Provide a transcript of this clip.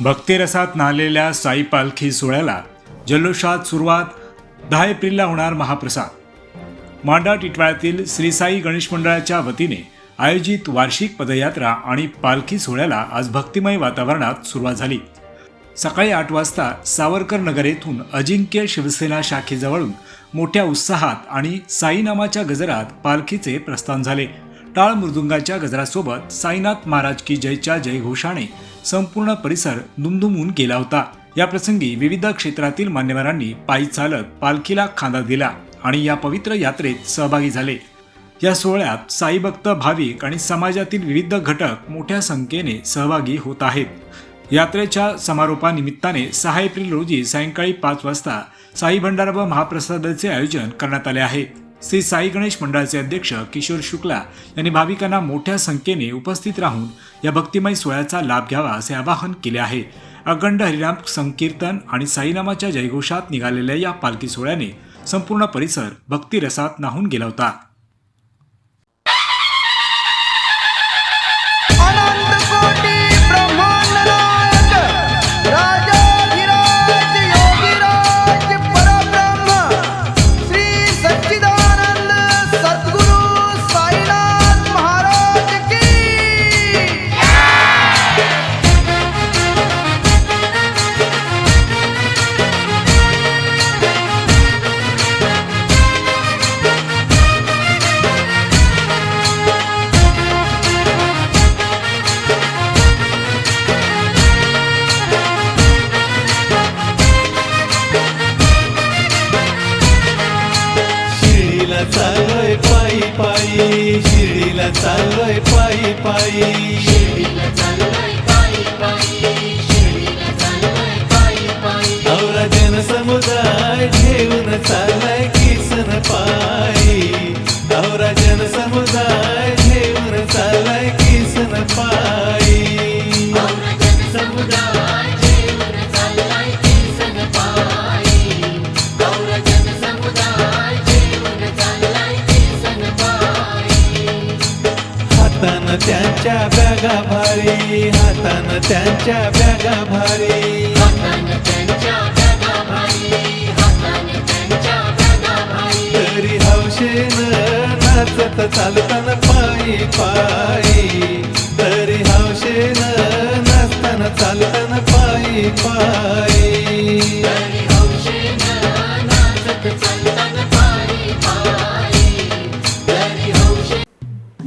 भक्तिरसात नालेल्या साई पालखी सोहळ्याला जल्लोषात सुरुवात दहा एप्रिलला होणार महाप्रसाद. मांडा टिटवाळ्यातील श्री साई गणेश मंडळाच्या वतीने आयोजित वार्षिक पदयात्रा आणि पालखी सोहळ्याला आज भक्तिमय वातावरणात सुरुवात झाली. सकाळी आठ वाजता सावरकर नगर येथून अजिंक्य शिवसेना शाखेजवळून मोठ्या उत्साहात आणि साईनामाच्या गजरात पालखीचे प्रस्थान झाले. टाळ मृदुंगाच्या गजरासोबत साईनाथ महाराज की जयच्या जयघोषाने संपूर्ण परिसर दुमदुमून गेला होता. या प्रसंगी विविध क्षेत्रातील मान्यवरांनी पायी चालत पालखीला खांदा दिला आणि या पवित्र यात्रेत सहभागी झाले. या सोहळ्यात साई भक्त भाविक आणि समाजातील विविध घटक मोठ्या संख्येने सहभागी होत आहेत. यात्रेच्या समारोपानिमित्ताने सहा एप्रिल रोजी सायंकाळी पाच वाजता साई भंडारा व महाप्रसादाचे आयोजन करण्यात आले आहे. श्री साई गणेश मंडळाचे अध्यक्ष किशोर शुक्ला यांनी भाविकांना मोठ्या संख्येने उपस्थित राहून या भक्तिमय सोहळ्याचा लाभ घ्यावा असे आवाहन केले आहे. अखंड हरिनाम संकीर्तन आणि साईनामाच्या जयघोषात निघालेल्या या पालखी सोहळ्याने संपूर्ण परिसर भक्तिरसात नाहून गेला होता. हातानं त्यांच्या बॅगा भारी हातानं त्यांच्या बॅगा भारी. तरी हौशेनं नाचत चालताना पायी पायी. तरी हौशेनं नाचताना चालताना पायी पायी.